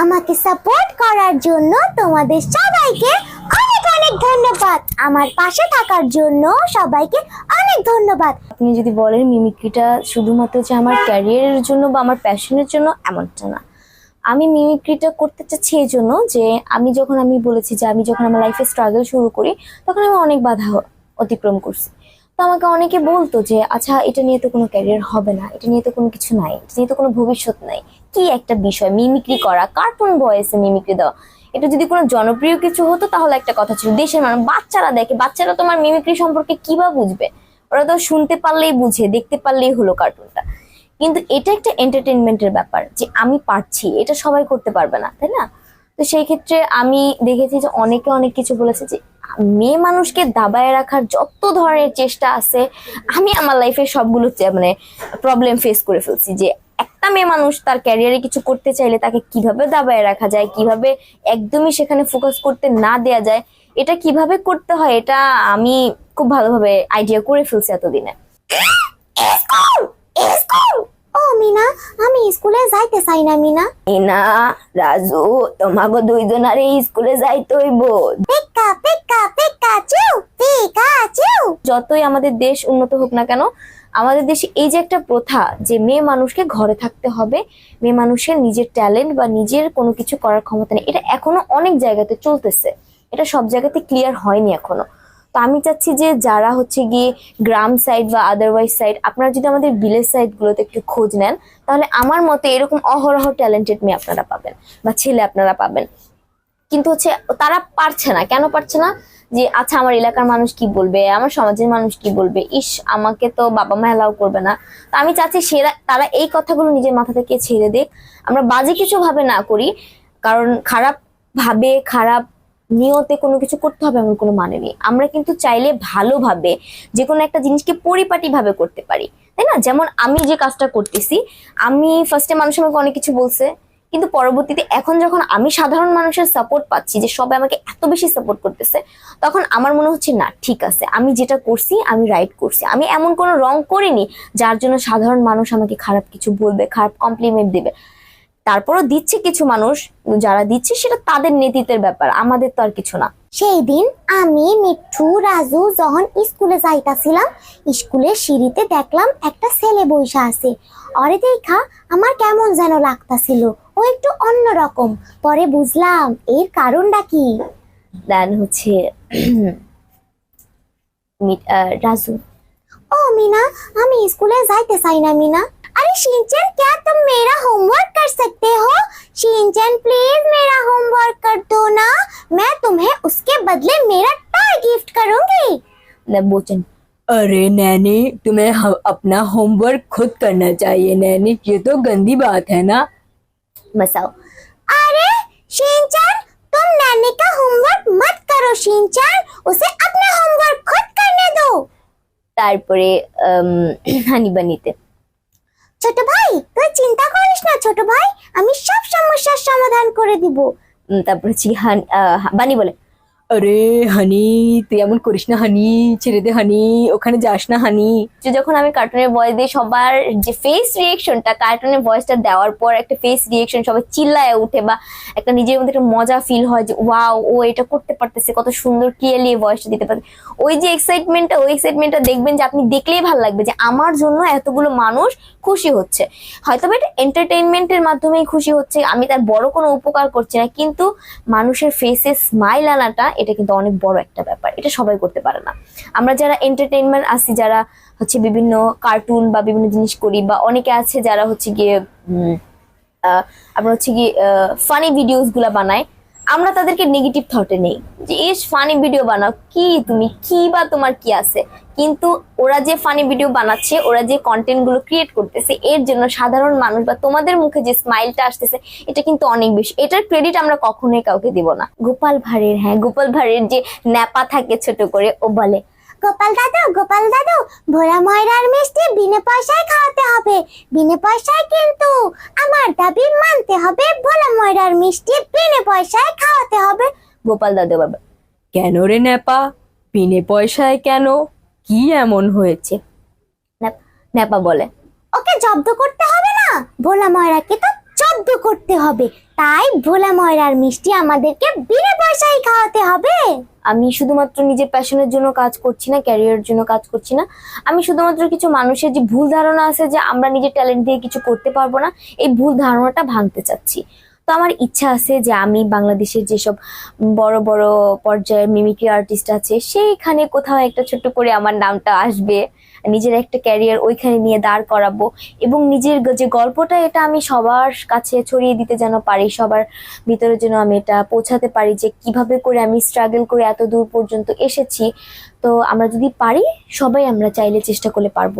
আমাকে সাপোর্ট করার জন্য তোমাদের সবাইকে অনেক অনেক ধন্যবাদ। আমার পাশে থাকার জন্য সবাইকে অনেক ধন্যবাদ। আপনি যদি বলেন মিমিক্রিটা শুধুমাত্র যে আমার ক্যারিয়ারের জন্য বা আমার প্যাশনের জন্য এমনটা না। আমি মিমিক্রিটা করতে চাচ্ছি এই জন্য যে আমি যখন আমি বলেছি যে আমি যখন আমার লাইফে স্ট্রাগল শুরু করি, তখন আমি অনেক বাধা অতিক্রম করছি। আমাকে অনেকে বলতো যে আচ্ছা এটা নিয়ে তো কোনো ক্যারিয়ার হবে না, এটা নিয়ে তো কোনো কিছু নাই, এটা নিয়ে তো কোনো ভবিষ্যৎ নাই। কি একটা বিষয় মিমিক্রি করা, কার্টুন ভয়েসে মিমিক্রি দেওয়া। এটা যদি কোনো জনপ্রিয় কিছু হতো, তাহলে একটা কথা ছিল, দেশের মানুষ, বাচ্চারা দেখে, বাচ্চারা তোমার মিমিক্রি সম্পর্কে কি বা বুঝবে? ওরা তো শুনতে পারলেই বুঝে, দেখতে পারলেই হলো কার্টুনটা। কিন্তু এটা একটা এন্টারটেনমেন্টের ব্যাপার, যে আমি পারছি, এটা সবাই করতে পারবে না, তাই না? তো সেই ক্ষেত্রে আমি দেখেছি যে অনেকে অনেক কিছু বলেছে যে, মেয়ে মানুষকে দাবায় রাখার যত ধরনের চেষ্টা আছে, আমি আমার লাইফে সবগুলো মানে প্রবলেম ফেস করে ফেলছি যে, একটা মেয়ে মানুষ তার ক্যারিয়ারে কিছু করতে চাইলে তাকে কীভাবে দাবায় রাখা যায়, কীভাবে একদমই সেখানে ফোকাস করতে না দেয়া যায়, এটা কীভাবে করতে হয়, এটা আমি খুব ভালোভাবে আইডিয়া করে ফেলছি এতদিনে ও মিনা আমি স্কুলে যাইতে চাই না মিনা। না রাজু তোমাকে দুইজনারে স্কুলে যাইতে হইব। পিকা পিকা পিকাচু পিকাচু যতই আমাদের দেশ উন্নত হোক না কেন আমাদের দেশে এই যে একটা প্রথা যে মেয়ে মানুষকে ঘরে থাকতে হবে মেয়ে মানুষের নিজের ট্যালেন্ট বা নিজের কোনো কিছু করার ক্ষমতা নেই এটা এখনও অনেক জায়গাতে চলতেছে। এটা সব জায়গাতে ক্লিয়ার হয়নি এখনও। তো আমি চাচ্ছি যে যারা হচ্ছে গিয়ে গ্রাম সাইড বা আদারওয়াইজ সাইড আপনারা যদি আমাদের বিলেজ সাইড গুলোতে একটু খোঁজ নেন, তাহলে আমার মতে এরকম অহরহ ট্যালেন্টেড মেয়ে আপনারা পাবেন বা ছেলে আপনারা পাবেন। কিন্তু হচ্ছে তারা পারছে না। কেন পারছে না? যে আচ্ছা আমার এলাকার মানুষ কি বলবে? আমার সমাজের মানুষ কি বলবে? ইস, আমাকে তো বাবা মা এলাও করবে না। তো আমি চাচ্ছি সেরা, তারা এই কথাগুলো নিজের মাথা থেকে ছেড়ে দেখ আমরা বাজে কিছু ভাবে না করি। কারণ খারাপ ভাবে, খারাপ নিয়তে কোনো কিছু করতে হবে এমন কোনো মানে নেই। আমরা কিন্তু চাইলে ভালোভাবে যে কোনো একটা জিনিসকে পরিপাটি ভাবে করতে পারি, তাই না? যেমন আমি যে কাজটা করতেছি, আমি ফার্স্টে মানুষ আমাকে অনেক কিছু বলছে, কিন্তু পরবর্তীতে এখন যখন আমি সাধারণ মানুষের সাপোর্ট পাচ্ছি যে সবাই আমাকে এত বেশি সাপোর্ট করতেছে, তখন আমার মনে হচ্ছে, না, ঠিক আছে, আমি যেটা করছি, আমি রাইট করছি। আমি এমন কোনো রং করিনি যার জন্য সাধারণ মানুষ আমাকে খারাপ কিছু বলবে, খারাপ কমপ্লিমেন্ট দেবে। তারপরও দিচ্ছে কিছু মানুষ যারা দিচ্ছে সেটা তাদের নেতৃত্বের ব্যাপার আমাদের তো আর কিছু না। সেই দিন আমি মিঠু রাজু যখন স্কুলে যাইতাছিলাম স্কুলের সিঁড়িতে দেখলাম একটা ছেলে বৈশা আছে। অরে দেখা আমার কেমন যেন লাগতাছিল ও একটু অন্যরকম পরে বুঝলাম এর কারণটা কি? দেন হচ্ছে রাজু। ও মিনা আমি স্কুলে যাইতে চাই না মিনা। अरे शिनचैन क्या तुम मेरा होमवर्क कर सकते हो शिनचैन प्लीज मेरा होमवर्क कर दो ना मैं तुम्हें उसके बदले मेरा टॉय गिफ्ट करूंगी না, বলছেন अरे नैनी तुम्हें ह- अपना होमवर्क खुद करना चाहिए नैनी ये तो गंदी बात है ना মাসাও अरे शिनचैन तुम नैनी का होमवर्क मत करो शिनचैन उसे अपना होमवर्क खुद करने दो তারপরে হানিবানিতে ছোট দিব তারপর হচ্ছে আহ, বানি বলে। আরে হানি, তুই এমন করিস না হানি, ছেড়ে দে হানি, ওখানে যাস না হানি। যে যখন আমি কার্টুনের ভয়েস দিই, সবার যে ফেস রিয়েকশনটা কার্টুনের ভয়েসটা দেওয়ার পর একটা ফেস রিয়েকশন সবাই চিল্লায় উঠে বা একটা নিজের মধ্যে একটা মজা ফিল হয় যে, ওয়াও, ও এটা করতে পারতেছে, কত সুন্দর ক্লিয়ারলি এই ভয়েসটা দিতে পারছে ওই যে এক্সাইটমেন্টটা ওই এক্সাইটমেন্টটা দেখবেন যে, আপনি দেখলেই ভালো লাগবে যে, আমার জন্য এতগুলো মানুষ খুশি হচ্ছে। হয়তো এটা এন্টারটেইনমেন্টের মাধ্যমেই খুশি হচ্ছে, আমি তার বড় কোনো উপকার করছি না, কিন্তু মানুষের ফেসে স্মাইল আনাটা এটা কিন্তু অনেক বড় একটা ব্যাপার। এটা সবাই করতে পারে না। আমরা যারা এন্টারটেনমেন্ট আছি, যারা হচ্ছে বিভিন্ন কার্টুন বা বিভিন্ন জিনিস করি বা অনেকে আছে যারা হচ্ছে গিয়ে আপনার হচ্ছে গিয়ে ফানি ভিডিওসগুলা বানায়। আমরা তাদেরকে নেগেটিভ থটে নেই যে, ইস ফানি ভিডিও বানাও। কি তুমি? কি বা তোমার কি আছে? কিন্তু ওরা যে ফানি ভিডিও বানাচ্ছে, ওরা যে কন্টেন্টগুলো ক্রিয়েট করতেছে, এর জন্য সাধারণ মানুষ বা তোমাদের মুখে যে স্মাইলটা আসতেছে, এটা কিন্তু অনেক বেশি। এটার ক্রেডিট আমরা কখনোই কাউকে দিব না। গোপাল ভাঁড়ের হ্যাঁ গোপাল ভাঁড়ের যে ন্যাপা থাকে ছোট করে, ও বলে গোপাল দাদু গোপাল দাদু ভোলা ময়রার মিষ্টি বিনা পয়সায় খাওয়াতে হবে। বিনা পয়সায় কিন্তু আমার দাবি মানতে হবে। ভোলা ময়রার মিষ্টি বিনা পয়সায় খাওয়াতে হবে। গোপাল দাদু বাবা কেন রে নেপা বিনে পয়সায় কেন? কি এমন হয়েছে? নেপা বলে ওকে জব্দ করতে হবে না। ভোলা ময়রাকে তো বাধ্য করতে হবে। তাই ভোলা ময়রার মিষ্টি আমাদেরকে বিনা পয়সায় খাওয়াতে হবে। আমি শুধুমাত্র নিজের প্যাশনের জন্য কাজ করছি না, ক্যারিয়ারের জন্য কাজ করছি না। আমি শুধুমাত্র কিছু মানুষের যে ভুল ধারণা আছে যে আমরা নিজের ট্যালেন্ট দিয়ে কিছু করতে পারব না, এই ভুল ধারণাটা ভাঙতে চাচ্ছি। তো আমার ইচ্ছা আছে যে আমি বাংলাদেশের যেসব বড় বড় পর্যায়ের মিমিক্রি আর্টিস্ট আছে, সেইখানে কোথাও একটা ছোট্ট করে আমার নামটা আসবে। নিজের একটা ক্যারিয়ার ওইখানে নিয়ে দাঁড় করাবো। এবং নিজের যে গল্পটা, এটা আমি সবার কাছে ছড়িয়ে দিতে যেন পারি, সবার ভিতরে যেন আমি এটা পৌঁছাতে পারি যে কীভাবে করে আমি স্ট্রাগল করে এত দূর পর্যন্ত এসেছি। তো আমরা যদি পারি, সবাই আমরা চাইলে চেষ্টা করলে পারব।